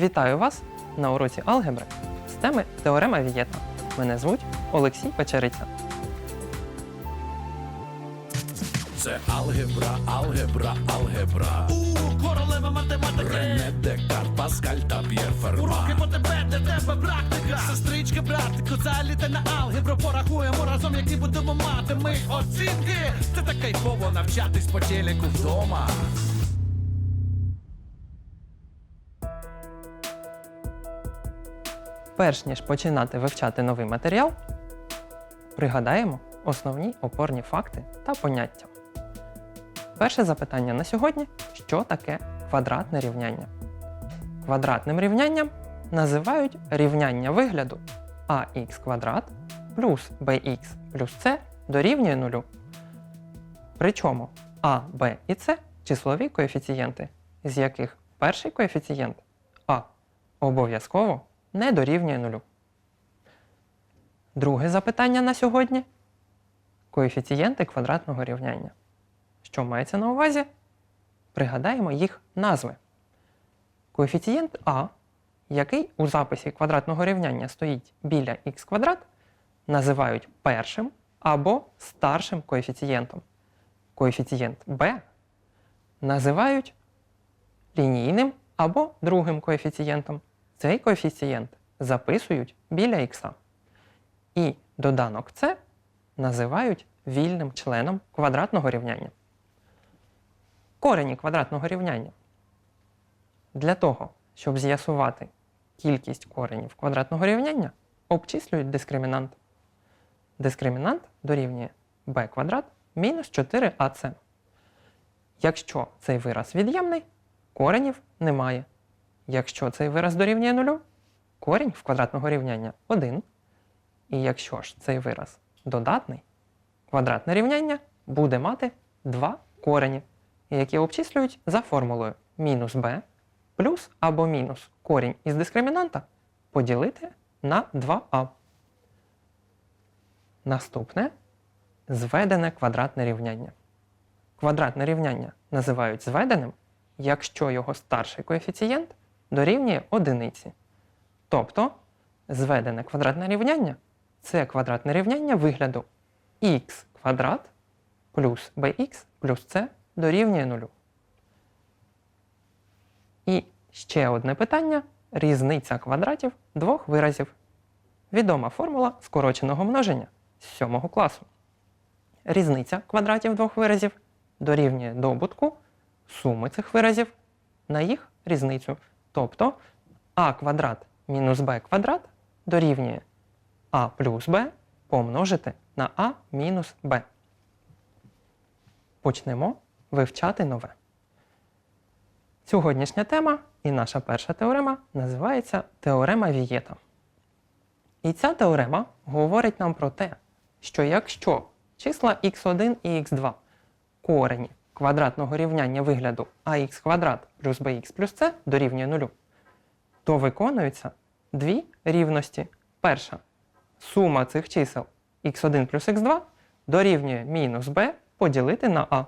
Вітаю вас на уроці алгебри з теми Теорема Вієта. Мене звуть Олексій Печериця. Це алгебра, алгебра, алгебра. У королева математики Рене Декарт, Паскаль та П'єр Ферма. Уроки по тебе, де тебе практика Сестричка, братику, заліте на алгебру Порахуємо разом, які будемо мати ми оцінки Це так кайфово навчатись по телеку вдома Перш ніж починати вивчати новий матеріал, пригадаємо основні опорні факти та поняття. Перше запитання на сьогодні: що таке квадратне рівняння? Квадратним рівнянням називають рівняння вигляду ax квадрат плюс bx плюс c дорівнює нулю. Причому а, b і c числові коефіцієнти, з яких перший коефіцієнт а обов'язково не дорівнює нулю. Друге запитання на сьогодні коефіцієнти квадратного рівняння. Що мається на увазі? Пригадаємо їх назви. Коефіцієнт А, який у записі квадратного рівняння стоїть біля х квадрат, називають першим або старшим коефіцієнтом. Коефіцієнт Б називають лінійним або другим коефіцієнтом. Цей коефіцієнт записують біля х. І доданок С називають вільним членом квадратного рівняння. Корені квадратного рівняння. Для того, щоб з'ясувати кількість коренів квадратного рівняння, обчислюють дискримінант. Дискримінант дорівнює b квадрат мінус 4ac. Якщо цей вираз від'ємний, коренів немає. Якщо цей вираз дорівнює нулю, корінь в квадратного рівняння 1. І якщо ж цей вираз додатний, квадратне рівняння буде мати два корені, які обчислюють за формулою мінус b плюс або мінус корінь із дискримінанта поділити на 2а. Наступне зведене квадратне рівняння. Квадратне рівняння називають зведеним, якщо його старший коефіцієнт дорівнює одиниці. Тобто зведене квадратне рівняння це квадратне рівняння вигляду х квадрат плюс bx плюс c дорівнює нулю. І ще одне питання різниця квадратів двох виразів. Відома формула скороченого множення з 7 класу. Різниця квадратів двох виразів дорівнює добутку суми цих виразів на їх різницю. Тобто а квадрат мінус b квадрат дорівнює а плюс b помножити на а мінус b. Почнемо вивчати нове. Сьогоднішня тема і наша перша теорема називається Теорема Вієта. І ця теорема говорить нам про те, що якщо числа x1 і x2 корені квадратного рівняння вигляду ax квадрат плюс bx плюс c дорівнює нулю, то виконуються дві рівності. Перша сума цих чисел x1 плюс x2 дорівнює мінус b поділити на a.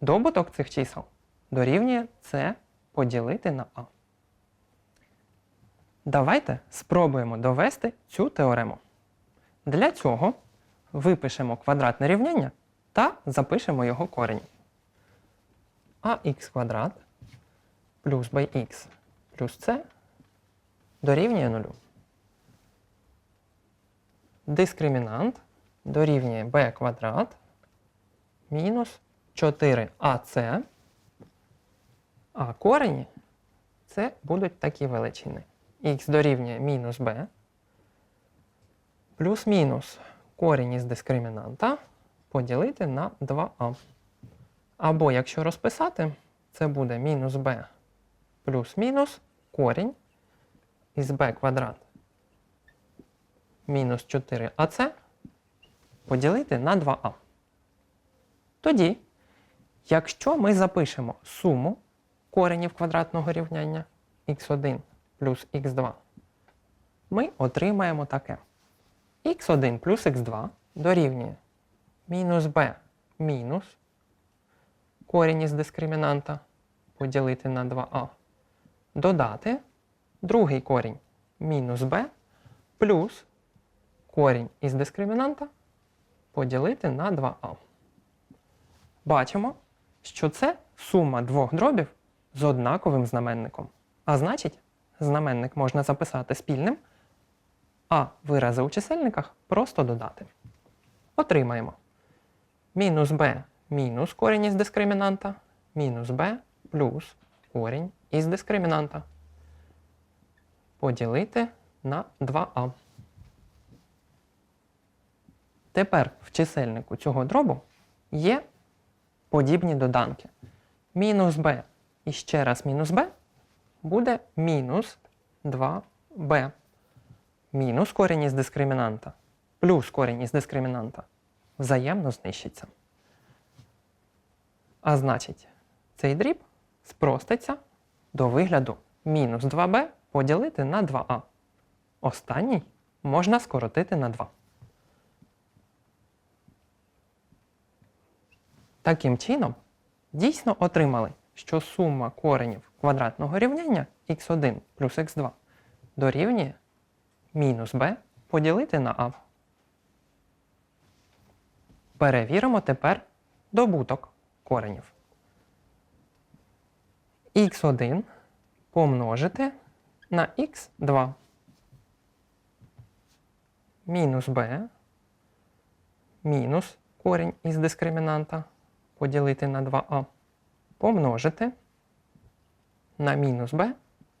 Добуток цих чисел дорівнює c поділити на a. Давайте спробуємо довести цю теорему. Для цього випишемо квадратне рівняння та запишемо його корені. Ax квадрат плюс bx плюс c дорівнює нулю. Дискримінант дорівнює b квадрат мінус 4ac, а корені це будуть такі величини. х дорівнює мінус b плюс-мінус корінь із дискримінанта поділити на 2а. Або якщо розписати, це буде мінус b плюс-мінус корінь із b квадрат мінус 4ac поділити на 2а. Тоді, якщо ми запишемо суму коренів квадратного рівняння x1 плюс x2, ми отримаємо таке. x1 плюс x2 дорівнює мінус b мінус корінь із дискримінанта поділити на 2а, додати другий корінь мінус b плюс корінь із дискримінанта поділити на 2а. Бачимо, що це сума двох дробів з однаковим знаменником. А значить, знаменник можна записати спільним, а вирази у чисельниках просто додати. Отримаємо мінус b мінус корінь із дискримінанта, мінус b плюс корінь із дискримінанта. Поділити на 2а. Тепер в чисельнику цього дробу є подібні доданки. Мінус b і ще раз мінус b буде мінус 2b. Мінус корінь із дискримінанта плюс корінь із дискримінанта взаємно знищиться. А значить, цей дріб спроститься до вигляду мінус 2b поділити на 2а. Останній можна скоротити на 2. Таким чином, дійсно отримали, що сума коренів квадратного рівняння x1 плюс x2 дорівнює мінус b поділити на а. Перевіримо тепер добуток коренів. x1 помножити на x2 мінус b мінус корінь із дискримінанта поділити на 2а помножити на мінус b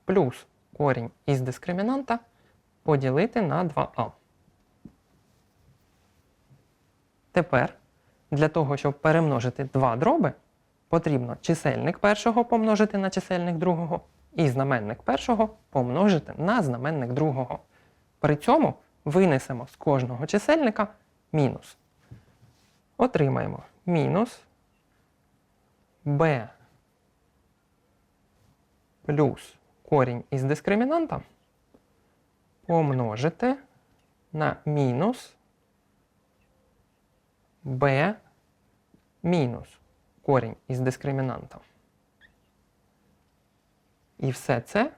плюс корінь із дискримінанта поділити на 2а. Тепер для того, щоб перемножити два дроби, потрібно чисельник першого помножити на чисельник другого і знаменник першого помножити на знаменник другого. При цьому винесемо з кожного чисельника мінус. Отримаємо мінус b плюс корінь із дискримінанта помножити на мінус b мінус корінь із дискримінанта. І все це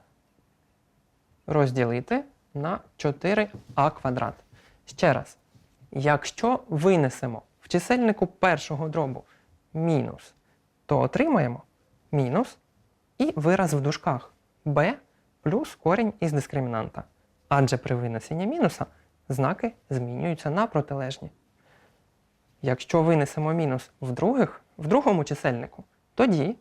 розділити на 4а квадрат. Ще раз, якщо винесемо в чисельнику першого дробу мінус, то отримаємо мінус і вираз в дужках b плюс корінь із дискримінанта. Адже при винесенні мінуса знаки змінюються на протилежні. Якщо винесемо мінус в, других, в другому чисельнику, тоді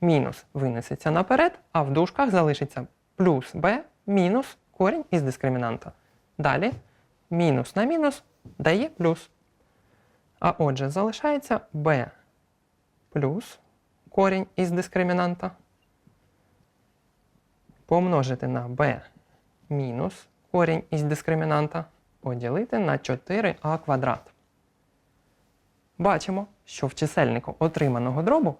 мінус винесеться наперед, а в дужках залишиться плюс b мінус корінь із дискримінанта. Далі мінус на мінус дає плюс. А отже, залишається b плюс корінь із дискримінанта помножити на b мінус корінь із дискримінанта поділити на 4а квадрат. Бачимо, що в чисельнику отриманого дробу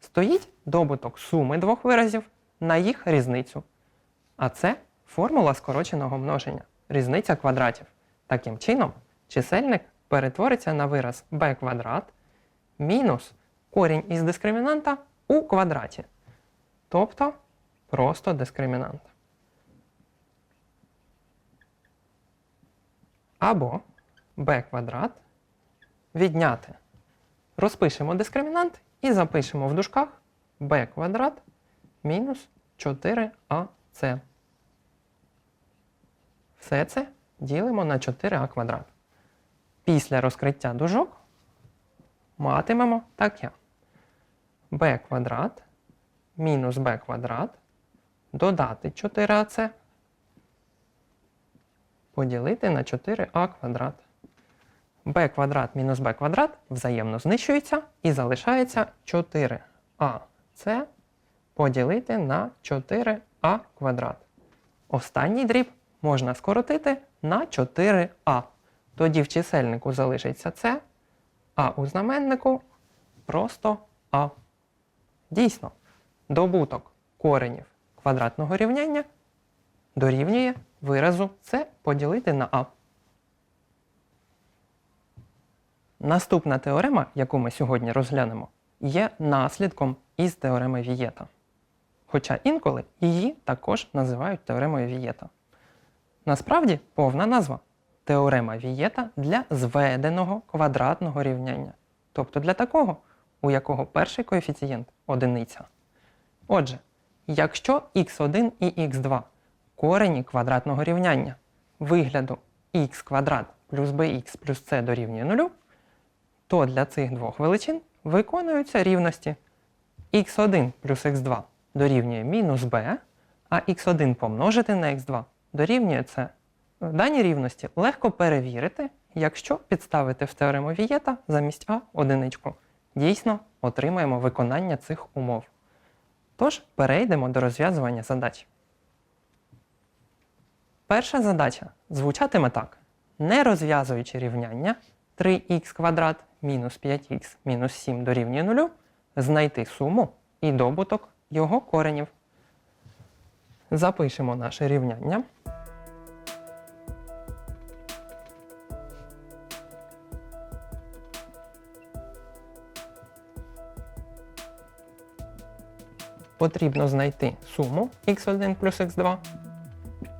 стоїть добуток суми двох виразів на їх різницю. А це формула скороченого множення, різниця квадратів. Таким чином, чисельник перетвориться на вираз b квадрат мінус корінь із дискримінанта у квадраті. Тобто просто дискримінант. Або b квадрат відняти. Розпишемо дискримінант і запишемо в дужках b квадрат мінус 4ac. Все це ділимо на 4а квадрат. Після розкриття дужок матимемо таке. b квадрат мінус b квадрат додати 4ac поділити на 4а квадрат. B квадрат мінус b квадрат взаємно знищується і залишається 4ac поділити на 4а квадрат. Останній дріб можна скоротити на 4а. Тоді в чисельнику залишиться це, а у знаменнику просто а. Дійсно, добуток коренів квадратного рівняння дорівнює виразу це поділити на а. Наступна теорема, яку ми сьогодні розглянемо, є наслідком із теореми Вієта. Хоча інколи її також називають теоремою Вієта. Насправді повна назва теорема Вієта для зведеного квадратного рівняння, тобто для такого, у якого перший коефіцієнт одиниця. Отже, якщо х1 і х2 корені квадратного рівняння вигляду х квадрат плюс bx плюс c дорівнює 0, то для цих двох величин виконуються рівності х1 плюс х2 дорівнює мінус b, а х1 помножити на х2 дорівнює c. Дані рівності легко перевірити, якщо підставити в теорему Вієта замість а одиничку. Дійсно, отримаємо виконання цих умов. Тож перейдемо до розв'язування задач. Перша задача звучатиме так: не розв'язуючи рівняння 3х квадрат мінус 5х мінус 7 дорівнює 0, знайти суму і добуток його коренів. Запишемо наше рівняння. Потрібно знайти суму x1 плюс x2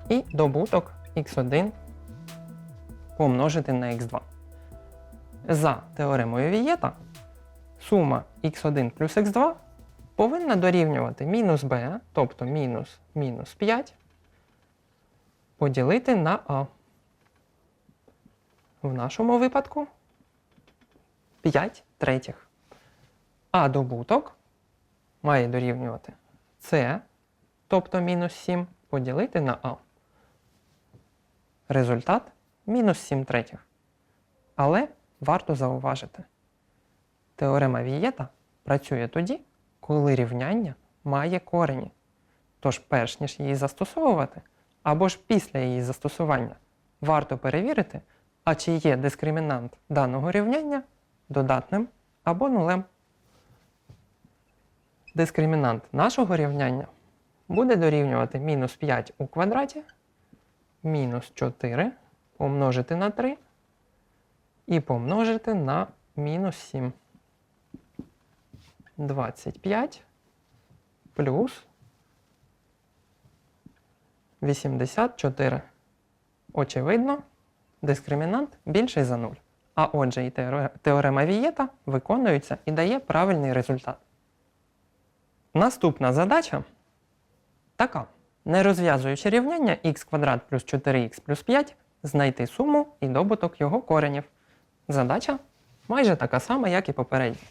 і добуток x1 помножити на x2. За теоремою Вієта сума x1 плюс x2 повинна дорівнювати мінус b, тобто мінус мінус 5, поділити на а. В нашому випадку 5 третіх. А добуток має дорівнювати c, тобто мінус 7, поділити на а. Результат мінус 7 третіх. Але варто зауважити, теорема Вієта працює тоді, коли рівняння має корені. Тож, перш ніж її застосовувати, або ж після її застосування, варто перевірити, а чи є дискримінант даного рівняння додатним або нулем. Дискримінант нашого рівняння буде дорівнювати мінус 5 у квадраті, мінус 4 помножити на 3 і помножити на мінус 7. 25 плюс 84. Очевидно, дискримінант більший за 0. А отже, і теорема Вієта виконується і дає правильний результат. Наступна задача така. Не розв'язуючи рівняння х квадрат плюс 4х плюс 5, знайти суму і добуток його коренів. Задача майже така сама, як і попередня.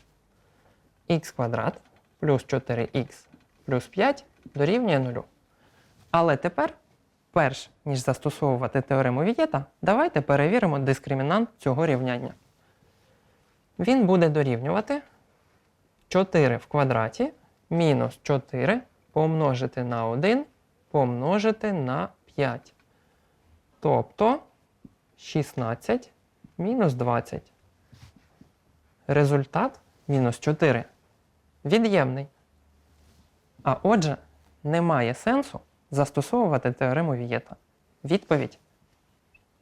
х квадрат плюс 4х плюс 5 дорівнює 0. Але тепер, перш ніж застосовувати теорему Вієта, давайте перевіримо дискримінант цього рівняння. Він буде дорівнювати 4 в квадраті мінус 4 помножити на 1 помножити на 5. Тобто 16 мінус 20. Результат мінус 4 від'ємний. А отже, немає сенсу застосовувати теорему Вієта. Відповідь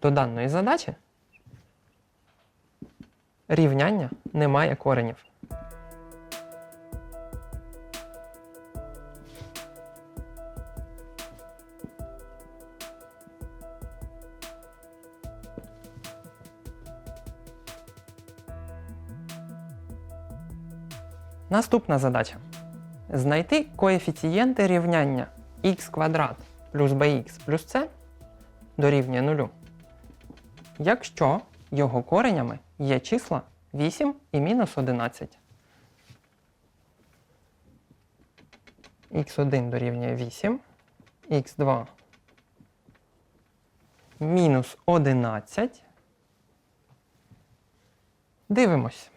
до даної задачі рівняння немає коренів. Наступна задача. Знайти коефіцієнти рівняння х квадрат плюс bx плюс c дорівнює 0, якщо його коренями є числа 8 і мінус 11. х1 дорівнює 8, х2 мінус 11. Дивимось.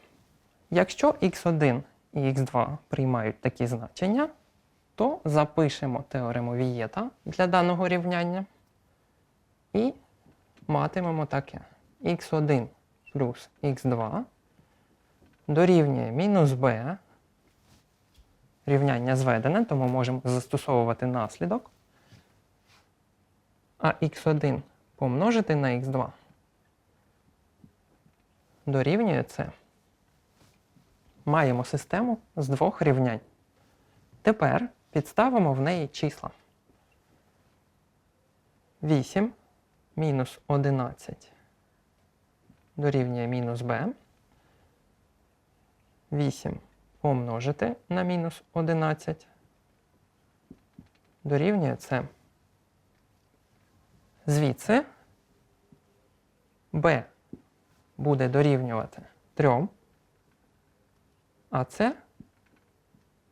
Якщо х1 і х2 приймають такі значення, то запишемо теорему Вієта для даного рівняння і матимемо таке. х1 плюс х2 дорівнює мінус b. Рівняння зведене, тому можемо застосовувати наслідок. А х1 помножити на х2 дорівнює це маємо систему з двох рівнянь. Тепер підставимо в неї числа. 8 мінус 11 дорівнює мінус b. 8 помножити на мінус 11 дорівнює це. Звідси b буде дорівнювати 3, а це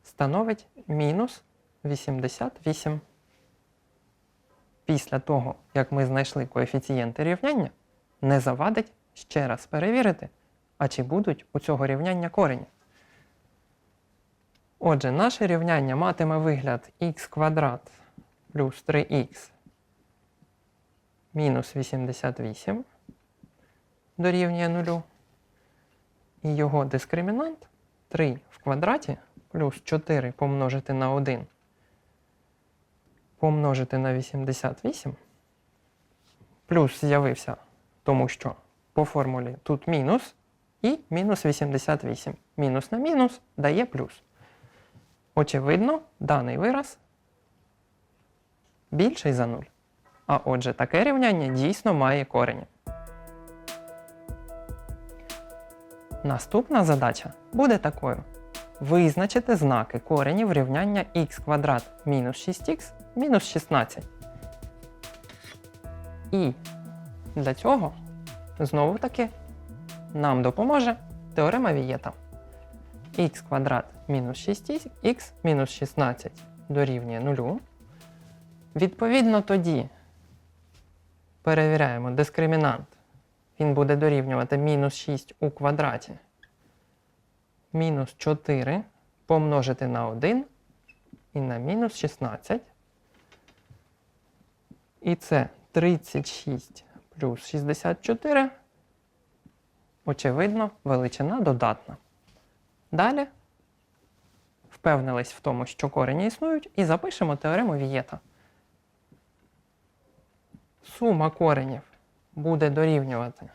становить мінус 88. Після того, як ми знайшли коефіцієнти рівняння, не завадить ще раз перевірити, а чи будуть у цього рівняння корені. Отже, наше рівняння матиме вигляд х квадрат плюс 3х мінус 88 дорівнює 0. І його дискримінант 3 в квадраті плюс 4 помножити на 1 помножити на 88 плюс з'явився, тому що по формулі тут мінус і мінус 88. Мінус на мінус дає плюс. Очевидно, даний вираз більший за 0. А отже, таке рівняння дійсно має корені. Наступна задача буде такою: визначити знаки коренів рівняння х квадрат мінус 6х мінус 16. І для цього знову таки нам допоможе теорема Вієта. х квадрат мінус 6х мінус 16 дорівнює 0. Відповідно, тоді перевіряємо дискримінант. Він буде дорівнювати мінус 6 у квадраті. Мінус 4 помножити на 1 і на мінус 16. І це 36 плюс 64. Очевидно, величина додатна. Далі впевнились в тому, що корені існують, і запишемо теорему Вієта. Сума коренів буде дорівнювати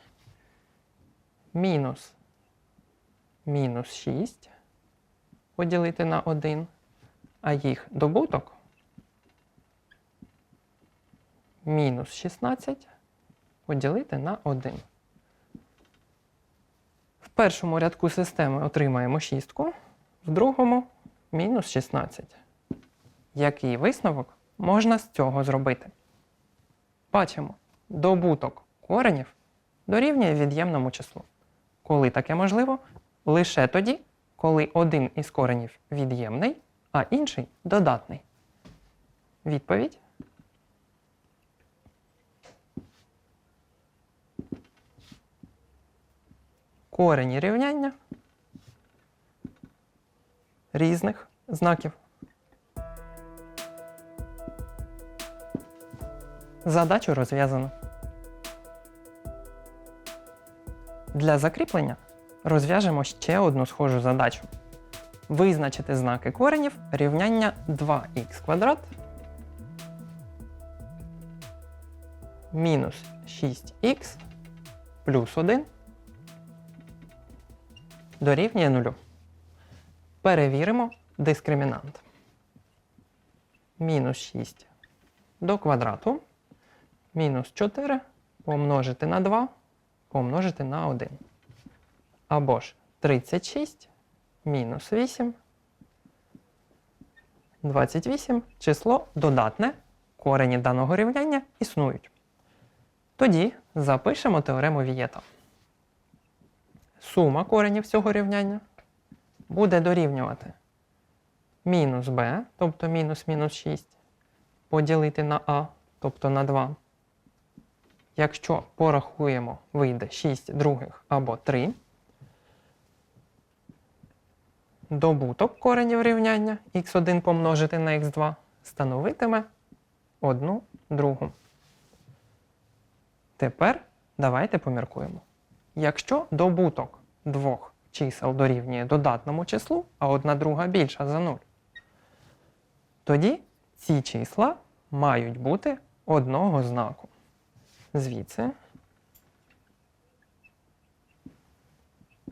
мінус мінус 6 поділити на 1, а їх добуток мінус 16 поділити на 1. В першому рядку системи отримаємо шістку, в другому мінус 16. Який висновок можна з цього зробити? Бачимо, добуток коренів дорівнює від'ємному числу. Коли таке можливо? Лише тоді, коли один із коренів від'ємний, а інший додатний. Відповідь корені рівняння різних знаків. Задачу розв'язано. Для закріплення розв'яжемо ще одну схожу задачу. Визначити знаки коренів рівняння 2х квадрат мінус 6х плюс 1 дорівнює 0. Перевіримо дискримінант. Мінус 6 до квадрату. Мінус 4 помножити на 2 помножити на 1. Або ж 36 мінус 8. 28 число додатне. Корені даного рівняння існують. Тоді запишемо теорему Вієта. Сума коренів цього рівняння буде дорівнювати мінус b, тобто мінус мінус 6, поділити на а, тобто на 2. Якщо порахуємо, вийде 6 других або 3. Добуток коренів рівняння х1 помножити на х2 становитиме 1 другу. Тепер давайте поміркуємо. Якщо добуток двох чисел дорівнює додатному числу, а одна друга більша за 0, тоді ці числа мають бути одного знаку. Звідси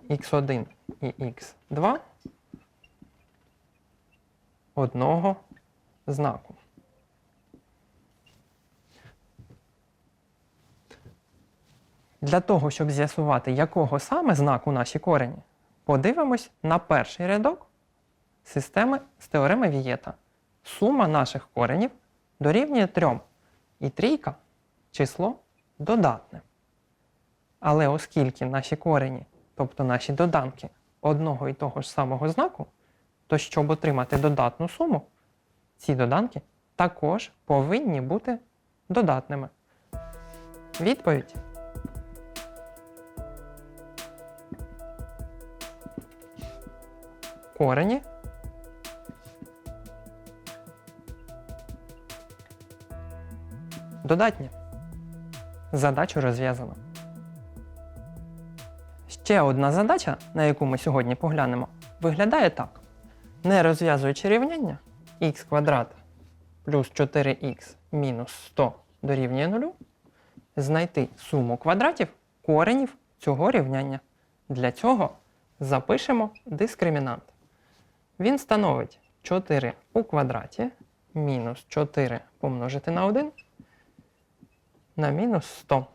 x1 і x2 одного знаку. Для того, щоб з'ясувати, якого саме знаку наші корені, подивимось на перший рядок системи з теореми Вієта. Сума наших коренів дорівнює 3, і трійка число додатне. Але оскільки наші корені, тобто наші доданки, одного і того ж самого знаку, то щоб отримати додатну суму, ці доданки також повинні бути додатними. Відповідь. Корені додатні. Задачу розв'язано. Ще одна задача, на яку ми сьогодні поглянемо, виглядає так. Не розв'язуючи рівняння х квадрат плюс 4х мінус 100 дорівнює 0, знайти суму квадратів коренів цього рівняння. Для цього запишемо дискримінант. Він становить 4 у квадраті мінус 4 помножити на 1 на мінус 100.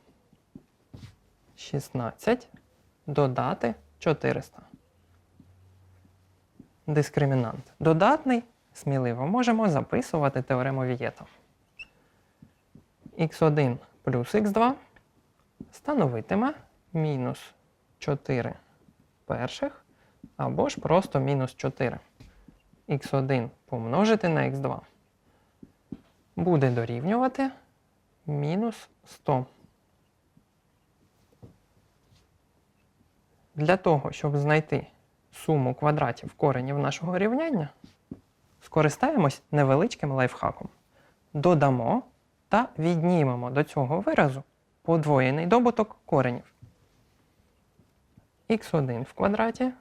16 додати 400. Дискримінант додатний. Сміливо можемо записувати теорему Вієта. х1 плюс х2 становитиме мінус 4 перших або ж просто мінус 4. х1 помножити на х2 буде дорівнювати мінус 100. Для того, щоб знайти суму квадратів коренів нашого рівняння, скористаємось невеличким лайфхаком. Додамо та віднімемо до цього виразу подвоєний добуток коренів. х1 в квадраті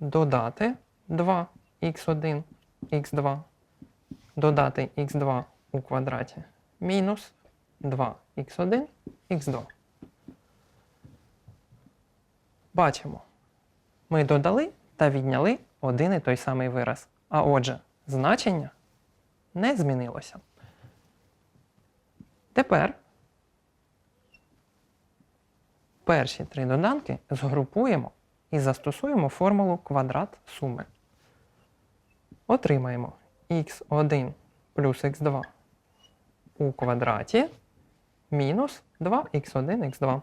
додати 2 х1 х2 додати х2 у квадраті мінус 2х1 х2. Бачимо, ми додали та відняли один і той самий вираз. А отже, значення не змінилося. Тепер перші три доданки згрупуємо і застосуємо формулу квадрат суми. Отримаємо х1 плюс х2 у квадраті мінус 2х1 х2.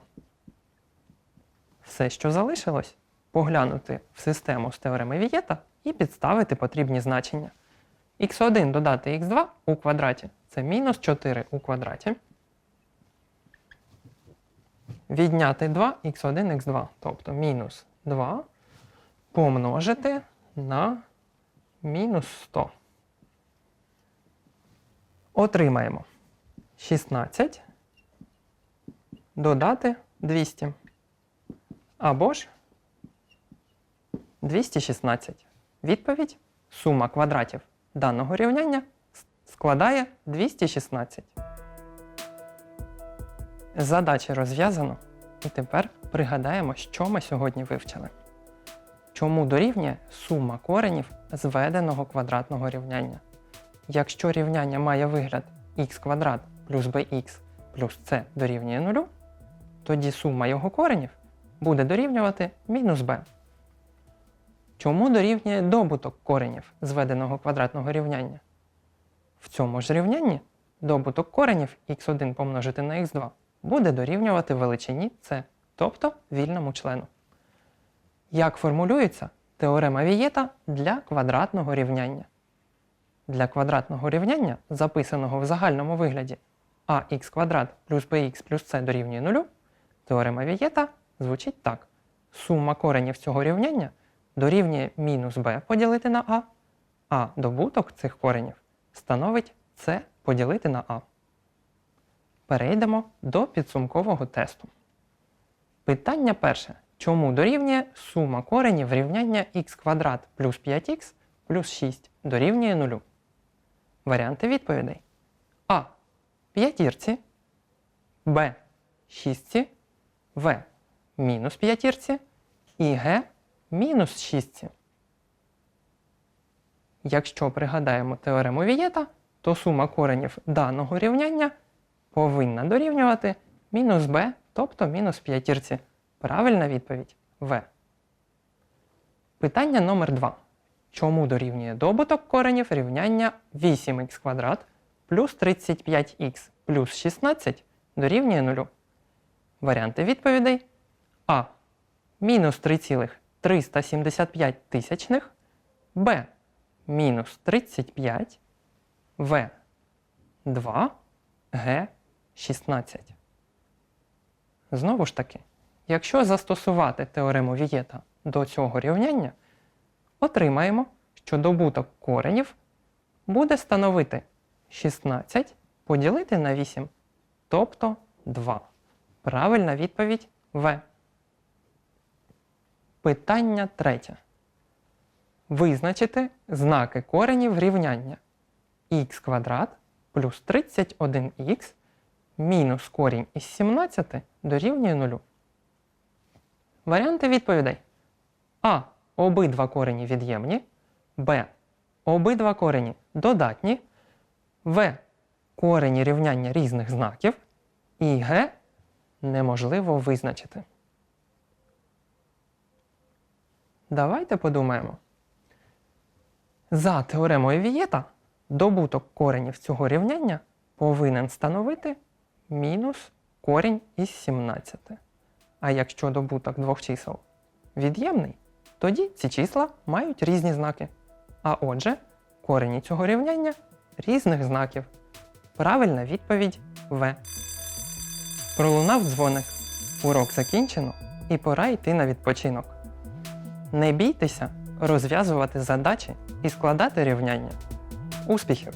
Все, що залишилось, поглянути в систему з теореми Вієта і підставити потрібні значення. х1 додати х2 у квадраті це мінус 4 у квадраті. Відняти 2 х1 х2, тобто мінус 2 помножити на мінус 100. Отримаємо 16 додати 200. Або ж 216. Відповідь сума квадратів даного рівняння складає 216. Задачі розв'язано. І тепер пригадаємо, що ми сьогодні вивчили. Чому дорівнює сума коренів зведеного квадратного рівняння? Якщо рівняння має вигляд х квадрат плюс bx плюс c дорівнює 0, тоді сума його коренів буде дорівнювати мінус b. Чому дорівнює добуток коренів зведеного квадратного рівняння? В цьому ж рівнянні добуток коренів х1 помножити на х2 буде дорівнювати величині c, тобто вільному члену. Як формулюється теорема Вієта для квадратного рівняння? Для квадратного рівняння, записаного в загальному вигляді ax квадрат плюс bx плюс c дорівнює 0, теорема Вієта звучить так. Сума коренів цього рівняння дорівнює мінус b поділити на a, а добуток цих коренів становить c поділити на a. Перейдемо до підсумкового тесту. Питання перше. Чому дорівнює сума коренів рівняння х квадрат плюс 5х плюс 6 дорівнює 0? Варіанти відповідей. А. П'ятірці. Б. Шістці. В. Мінус п'ятірці. І Г. Мінус шістці. Якщо пригадаємо теорему Вієта, то сума коренів даного рівняння повинна дорівнювати мінус b, тобто мінус п'ятірці. Правильна відповідь В. Питання номер 2. Чому дорівнює добуток коренів рівняння 8х квадрат плюс 35х плюс 16 дорівнює 0? Варіанти відповідей А. Мінус 3,375 тисячних, Б. Мінус 35, В. 2, Г. 16. Знову ж таки, якщо застосувати теорему Вієта до цього рівняння, отримаємо, що добуток коренів буде становити 16 поділити на 8, тобто 2. Правильна відповідь В. Питання третє. Визначити знаки коренів рівняння х квадрат плюс 31х мінус корінь із 17 дорівнює 0. Варіанти відповідей. А. Обидва корені від'ємні. Б. Обидва корені додатні. В. Корені рівняння різних знаків. І Г. Неможливо визначити. Давайте подумаємо. За теоремою Вієта добуток коренів цього рівняння повинен становити мінус корінь із 17. А якщо добуток двох чисел від'ємний, тоді ці числа мають різні знаки. А отже, корені цього рівняння різних знаків. Правильна відповідь В. Пролунав дзвоник. Урок закінчено і пора йти на відпочинок. Не бійтеся розв'язувати задачі і складати рівняння. Успіхів!